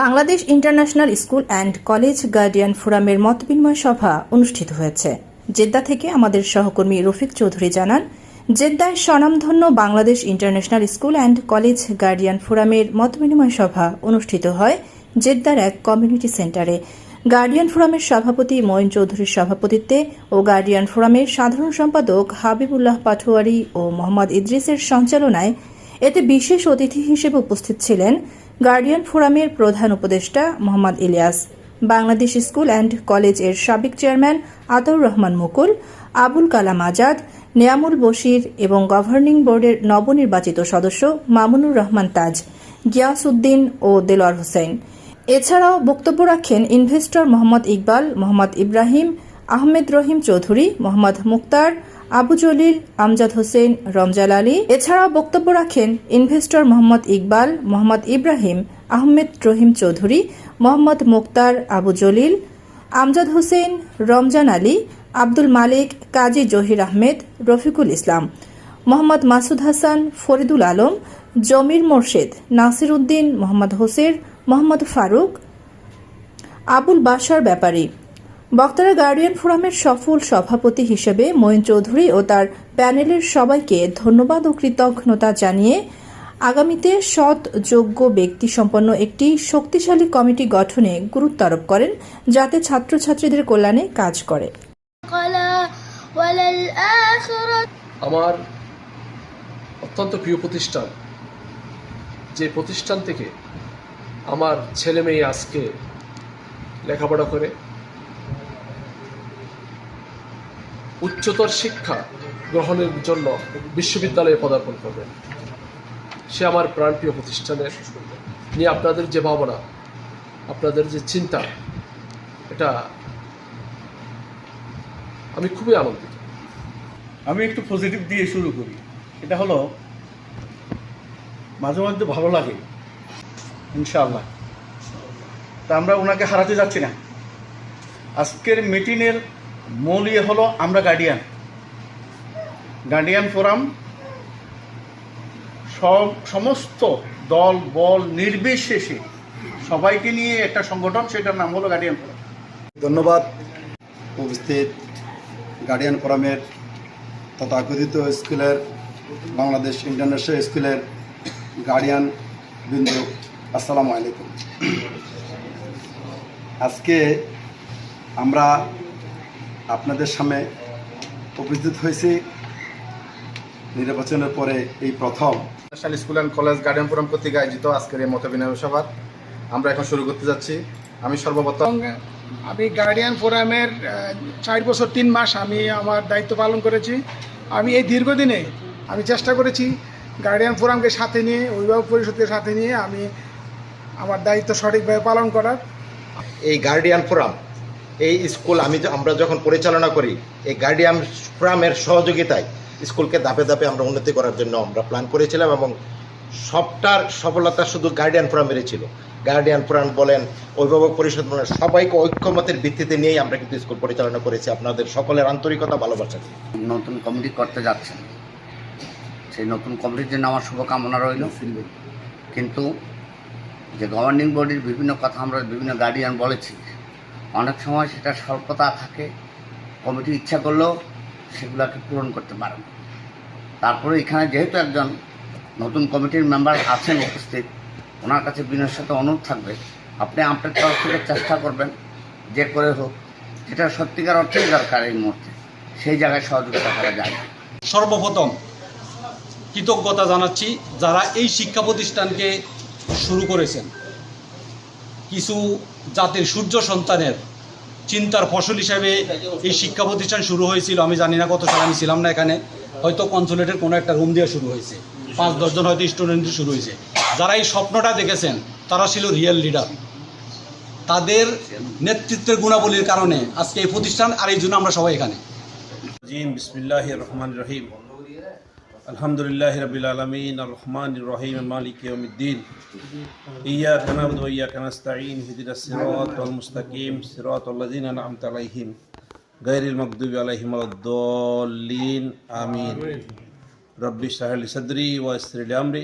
Bangladesh international school and college guardian ফোরামের মতবিনিময় সভা অনুষ্ঠিত হয়েছে। জেদ্দা থেকে আমাদের সহকর্মী রফিক চৌধুরী জানান, জেদ্দায় স্বনামধন্য Bangladesh international school and college guardian ফোরামের মতবিনিময় সভা অনুষ্ঠিত হয় জেদ্দার এক কমিউনিটি সেন্টারে। গার্ডিয়ান ফোরামের সভাপতি মঈন চৌধুরীর সভাপতিত্বে ও গার্ডিয়ান ফোরামের সাধারণ সম্পাদক হাবিবুল্লাহ পাটোয়ারি ও মোহাম্মদ ইদ্রিসের সঞ্চালনায় এতে বিশেষ অতিথি হিসেবে উপস্থিত ছিলেন গার্ডিয়ান ফোরামের প্রধান উপদেষ্টা মোহাম্মদ ইলিয়াস, বাংলাদেশ স্কুল অ্যান্ড কলেজের সাবেক চেয়ারম্যান আতাউর রহমান মুকুল, আবুল কালাম আজাদ, নেয়ামুল বশির এবং গভর্নিং বোর্ডের নবনির্বাচিত সদস্য মামুনুর রহমান তাজ গিয়াস উদ্দিন ও দেলোয়ার হোসেন। এছাড়াও বক্তব্য রাখেন ইনভেস্টর মোহাম্মদ ইকবাল, মোহাম্মদ ইব্রাহিম, আহমেদ রহিম চৌধুরী, মোহাম্মদ মুক্তার আবু জলিল, আমজাদ হোসেন, রমজাল আলী। এছাড়াও বক্তব্য রাখেন ইনভেস্টর মোহাম্মদ ইকবাল, মোহাম্মদ ইব্রাহিম, আহমেদ রহিম চৌধুরী, মোহাম্মদ মুক্তার আবু জলিল, আমজাদ হোসেন, রমজান আলী, আব্দুল মালিক, কাজী জহির আহমেদ, রফিকুল ইসলাম, মোহাম্মদ মাসুদ হাসান, ফরিদুল আলম, জমির মোর্শেদ, নাসির উদ্দিন, মোহাম্মদ হোসের, মোহাম্মদ ফারুক, আবুল বাসার ব্যাপারী। বক্তারা গার্ডিয়ান ফোরামের সফল সভাপতি হিসেবে ময়ন চৌধুরী ও তার প্যানেলের সবাইকে ধন্যবাদ ও কৃতজ্ঞতা জানিয়ে আগামীতে সৎ যোগ্য ব্যক্তি সম্পন্ন একটি শক্তিশালী কমিটি গঠনে গুরুত্ব আরোপ করেন যাতে ছাত্রছাত্রীদের কল্যাণে কাজ করে। আমার অত্যন্ত প্রিয় প্রতিষ্ঠান যে প্রতিষ্ঠান থেকে আমার ছেলে মেয়ে আজকে লেখাপড়া করে উচ্চতর শিক্ষা গ্রহণের জন্য বিশ্ববিদ্যালয়ে পদার্পণ করবেন সে আমার প্রাণপ্রিয় প্রতিষ্ঠানের নিয়ে আপনাদের যে ভাবনা, আপনাদের যে চিন্তা, এটা আমি খুবই আনন্দিত। আমি একটু পজিটিভ দিয়ে শুরু করি। এটা হলো, মাঝে মধ্যে ভালো লাগে, ইনশাআল্লাহ। তা আমরা ওনাকে হারাতে যাচ্ছি না। আজকের মিটিংয়ের মূল ইয়ে হলো আমরা গার্ডিয়ান গার্ডিয়ান ফোরাম সব, সমস্ত দল, বল নির্বিশেষে সবাইকে নিয়ে একটা সংগঠন, সেটার নাম হলো গার্ডিয়ান ফোরাম ধন্যবাদ। উপস্থিত গার্ডিয়ান ফোরামের তথাকথিত স্কুলের, বাংলাদেশ ইন্টারন্যাশনাল স্কুলের গার্ডিয়ান বিন্দু, আসসালামু আলাইকুম। আজকে আমরা আপনাদের সামনে উপস্থিত হয়েছি। নির্বাচনের পরে এই প্রথম। National school and college guardian forum কর্তৃক আয়োজিত আজকের এই মত বিনিময় সভা। আমরা এখন শুরু করতে যাচ্ছি। আমি সর্বপ্রথম আমি গার্ডিয়ান ফোরামের চার বছর তিন মাস আমি আমার দায়িত্ব পালন করেছি। আমি এই দীর্ঘদিনে আমি চেষ্টা করেছি গার্ডিয়ান ফোরামকে সাথে নিয়ে অভিভাবক পরিষদকে সাথে নিয়ে আমি আমার দায়িত্ব সঠিকভাবে পালন করার। এই গার্ডিয়ান ফোরাম এই স্কুল আমি আমরা যখন পরিচালনা করি, এই গার্ডিয়ান ফোরামের সহযোগিতায় স্কুলকে ধাপে ধাপে আমরা উন্নতি করার জন্য আমরা প্ল্যান করেছিলাম এবং সবটার সফলতা শুধু গার্ডিয়ান ফোরামেরই ছিল। গার্ডিয়ান ফোরাম বলেন, অভিভাবক পরিষদ বলেন, সবাইকে ঐক্যমতের ভিত্তিতে নিয়েই আমরা কিন্তু স্কুল পরিচালনা করেছি। আপনাদের সকলের আন্তরিকতা, ভালোবাসা। নতুন কমিটি করতে যাচ্ছেন। সেই নতুন কমিটির জন্য আমার শুভকামনা রইল। কিন্তু যে গভর্নিং বডির বিভিন্ন কথা আমরা বিভিন্ন গার্ডিয়ান বলেছি অনেক সময় সেটা স্বল্পতা থাকে, কমিটি ইচ্ছা করলেও সেগুলোকে পূরণ করতে পারে তারপরে এখানে যেহেতু একজন নতুন কমিটির মেম্বার আছেন উপস্থিত, ওনার কাছে বিনয়ের সাথে অনুরোধ থাকবে, আপনি আপনার তরফ থেকে চেষ্টা করবেন, যে করে হোক। যেটা সত্যিকার অর্থেই দরকার এই মুহূর্তে, সেই জায়গায় সহযোগিতা করা যায়। সর্বপ্রথম কৃতজ্ঞতা জানাচ্ছি যারা এই শিক্ষা প্রতিষ্ঠানকে শুরু করেছেন। কিছু জাতির সূর্য সন্তানের চিন্তার ফসল হিসাবে এই শিক্ষা প্রতিষ্ঠান শুরু হয়েছিল। আমি জানি না কত সাল আমি ছিলাম না এখানে। হয়তো কনসুলেটের কোনো একটা রুম দিয়ে শুরু হয়েছে। পাঁচ দশজন হয়তো স্টুডেন্ট শুরু হয়েছে। যারা এই স্বপ্নটা দেখেছেন, তারা ছিল রিয়েল লিডার তাদের নেতৃত্বের গুণাবলীর কারণে আজকে এই প্রতিষ্ঠান আর এই জন্য আমরা সবাই এখানে। রহমান রহিম। আলহামদুলিল্লাহ রবিল আলমিন রহমান রহিম, মালিক ইয়মিদ্দিন ইয়া কানাবুদ ইয়া কানাস্তাইন হিদিরা সিরত আল মুস্তাকিম সিরত আল্লাযিন আনআমতা আলাইহিম, গায়রিল মাগদুবি আলাইহিম আমিন। রব্বি সাহেল সদরি ওয়া শ্রী আমরি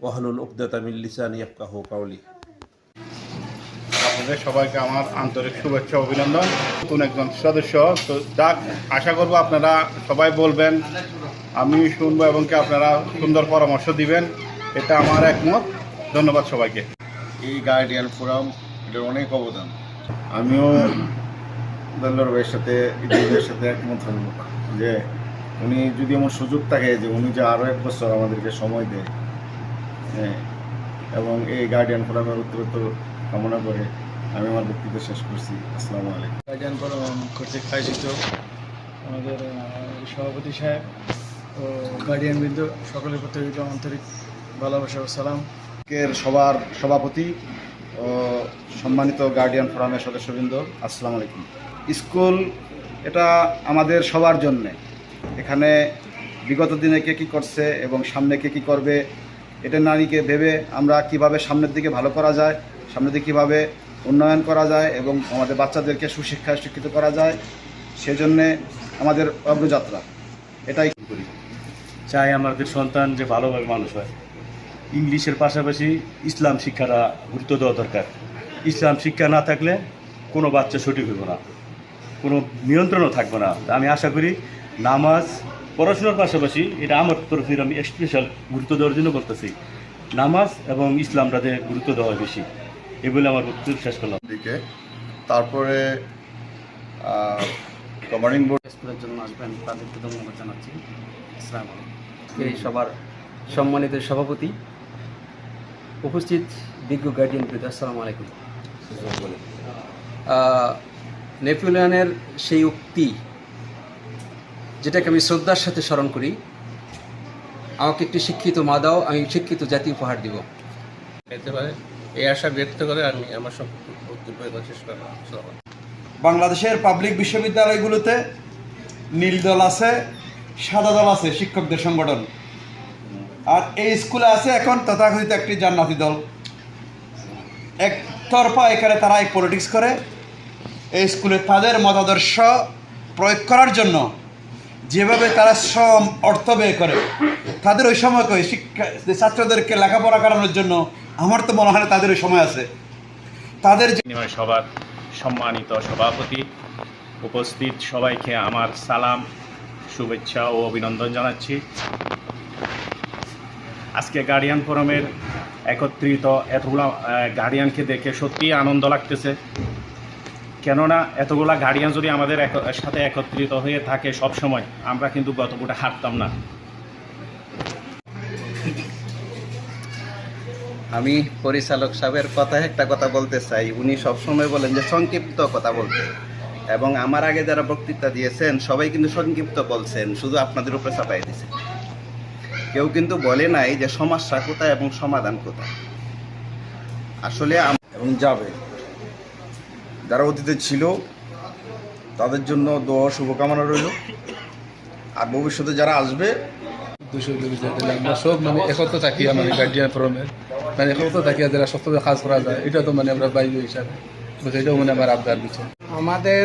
ওয়াহুল হালুল উকদাতা আপনাদের সবাইকে আমার আন্তরিক শুভেচ্ছা অভিনন্দন। নতুন একজন সদস্য, তো যাক, আশা করব আপনারা সবাই বলবেন আমি শুনব এবং কি আপনারা সুন্দর পরামর্শ দিবেন এটা আমার একমত। ধন্যবাদ সবাইকে। এই গার্ডিয়ান ফোরাম এটার অনেক অবদান। আমিও দল্লর ভাইয়ের সাথে ইদ্দিদের সাথে একমত হব। যে উনি যদি এমন সুযোগ থাকে যে উনি যে আরও এক বছর আমাদেরকে সময় দেয় হ্যাঁ এবং এই গার্ডিয়ান ফোরামের উত্তরোত্তর কামনা করে আমি আমার বক্তব্য শেষ করছি। আসসালামু আলাইকুম। গার্ডিয়ান ফোরাম কর্তৃক আয়োজিত আমাদের সভাপতি সাহেব ও গার্ডিয়ান বৃন্দ, সকলের প্রতি আন্তরিক ভালোবাসা ও সালাম। সবার সভাপতি ও সম্মানিত গার্ডিয়ান ফোরামের সদস্যবৃন্দ, আসসালামু আলাইকুম। স্কুল এটা আমাদের সবার জন্যে। এখানে বিগত দিনে কে কী করছে এবং সামনে কে কী করবে, এটা নারীকে ভেবে আমরা কীভাবে সামনের দিকে ভালো করা যায়, সামনের দিকে কীভাবে উন্নয়ন করা যায় এবং আমাদের বাচ্চাদেরকে সুশিক্ষায় শিক্ষিত করা যায়, সেজন্যে আমাদের অগ্রযাত্রা। এটাই করি চাই আমাদের সন্তান যে ভালোভাবে মানুষ হয়। ইংলিশের পাশাপাশি ইসলাম শিক্ষাটা গুরুত্ব দেওয়া দরকার। ইসলাম শিক্ষা না থাকলে কোনো বাচ্চা সঠিক হইব না কোনো নিয়ন্ত্রণও থাকবে না। আমি আশা করি নামাজ পড়াশোনার পাশাপাশি এটা আমার তরফ থেকে আমি স্পেশাল গুরুত্ব দেওয়ার জন্য বলতেছি। নামাজ এবং ইসলামটাতে গুরুত্ব দেওয়া বেশি। এই বলে আমার বক্তব্য শেষ করলাম। দিকে। তারপরে গভর্নিং বোর্ড স্কুলের জন্য আসবেন। তাদেরকে ধন্যবাদ জানাচ্ছি। আসসালামু আলাইকুম। এই সবার সম্মানিত সভাপতি উপস্থিত বিজ্ঞ গার্ডিয়ান প্রীত আসসালামু আলাইকুম। আহ, নেপোলিয়নের সেই উক্তি যেটাকে আমি শ্রদ্ধার সাথে স্মরণ করি আমাকে একটি শিক্ষিত মা দাও আমি শিক্ষিত জাতি উপহার দিব। পেতে পারে এই আশা ব্যক্ত করে আমি আমার সব শেষ বাংলাদেশের পাবলিক বিশ্ববিদ্যালয়গুলোতে নীল দল আছে সাদা দল আছে, শিক্ষকদের সংগঠন। আর এই স্কুলে আছে এখন তথাকথিত একটি জান্নাতি দল। একতরফা এখানে তারা এই পলিটিক্স করে। এই স্কুলে তাদের মতাদর্শ প্রয়োগ করার জন্য যেভাবে তারা শ্রম, অর্থ ব্যয় করে, তাদের ওই সময় কই শিক্ষা ছাত্রদেরকে লেখাপড়া করানোর জন্য আমার তো মনে হয় তাদের ওই সময় আছে। তাদের বিনিময় সম্মানিত সভাপতি, উপস্থিত সবাইকে আমার সালাম। শুভেচ্ছা ও অভিনন্দন জানাচ্ছি। আজকে গার্ডিয়ান ফোরামের একত্রিত এতগুলো গার্ডিয়ানকে দেখে সত্যিই আনন্দ লাগতেছে। কেননা এতগুলা গার্ডিয়ান যদি আমাদের সাথে একত্রিত হয়ে থাকে সব সময় আমরা কিন্তু গত ফুটে হাঁটতাম না। আমি পরিচালক সাহেবের কথা একটা কথা বলতে চাই। উনি সবসময় বলেন যে সংক্ষিপ্ত কথা বলতে। এবং আমার আগে যারা বক্তৃতা দিয়েছেন সবাই কিন্তু সংক্ষিপ্ত বলছেন শুধু আপনাদের উপরে চাপাই দিয়েছে। কেউ কিন্তু বলে নাই যে সমস্যা কোথায় এবং সমাধান কোথায়। আসলে এবং যাবে। যারা অতীতে ছিল তাদের জন্য দোয়া শুভকামনা রইল। আর ভবিষ্যতে যারা আসবে আমরা সব মানে একত্র থাকি আমাদের গার্ডিয়ান ফোরামের মানে একত্র থাকি যারা সত্যতা কাজ করা যায় এটা তো মানে আমরা বাইরে হিসাবে। এটাও মানে আমার আবদার বিষয় আমাদের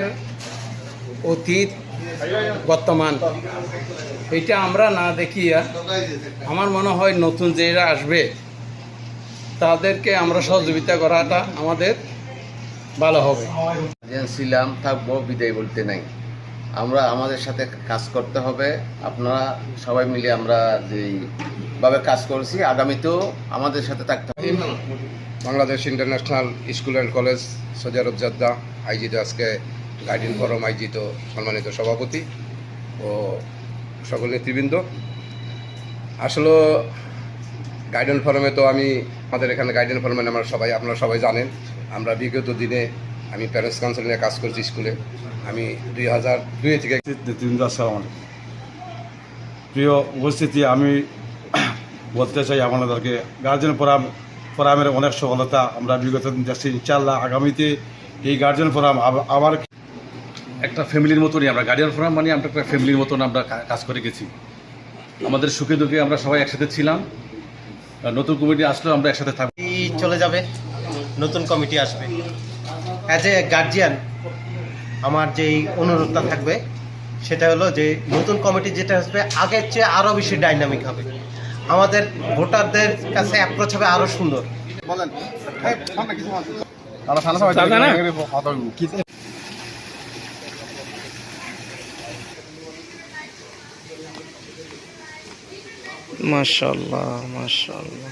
অতীত বর্তমান, এটা আমরা না দেখিয়া আমার মনে হয় নতুন যেরা আসবে, তাদেরকে আমরা সহযোগিতা করাটা আমাদের ভালো হবে। ছিলাম, থাকব, বিদায় বলতে নাই। আমরা আমাদের সাথে কাজ করতে হবে। আপনারা সবাই মিলে আমরা যেইভাবে কাজ করছি, আগামীতেও আমাদের সাথে থাকতে হবে। Bangladesh international school and college সজারত Jeddah আয়োজিত আজকে গার্ডিয়ান ফোরাম আয়োজিত সম্মানিত সভাপতি ও সকল নেতৃবৃন্দ। আসলে গার্ডিয়ান ফোরামে তো আমি, আমাদের এখানে গার্ডিয়ান ফোরামে আমরা সবাই, আপনারা সবাই জানেন। আমরা বিগত দিনে আমি প্যারেন্টস কাউন্সিল নিয়ে কাজ করছি স্কুলে। আমি দুই হাজার দুই থেকে আসসালাম আলাইকুম প্রিয় উপস্থিতি আমি বলতে চাই আপনাদেরকে গার্জেন ফোরাম ফোরামের অনেক সফলতা আমরা বিগত দিন যাচ্ছি ইনশাল্লাহ আগামীতে এই গার্জেন ফোরাম আব- আবার একটা ফ্যামিলির মতনই আমরা গার্ডিয়ান ফোরাম মানে আমরা একটা ফ্যামিলির মতন আমরা কাজ করে গেছি। আমাদের সুখে দুঃখে আমরা সবাই একসাথে ছিলাম। আর নতুন কমিটি আসলেও আমরা একসাথে থাকব চলে যাবে নতুন কমিটি আসবে। অ্যাজ এ গার্জিয়ান আমার যেই অনুরোধটা থাকবে সেটা হলো যে নতুন কমিটি যেটা আসবে আগের চেয়ে আরও বেশি ডাইনামিক হবে। আমাদের ভোটারদের কাছে অ্যাপ্রোচ হবে আরও সুন্দর। মাশাল্লাহ মাশাল্লাহ।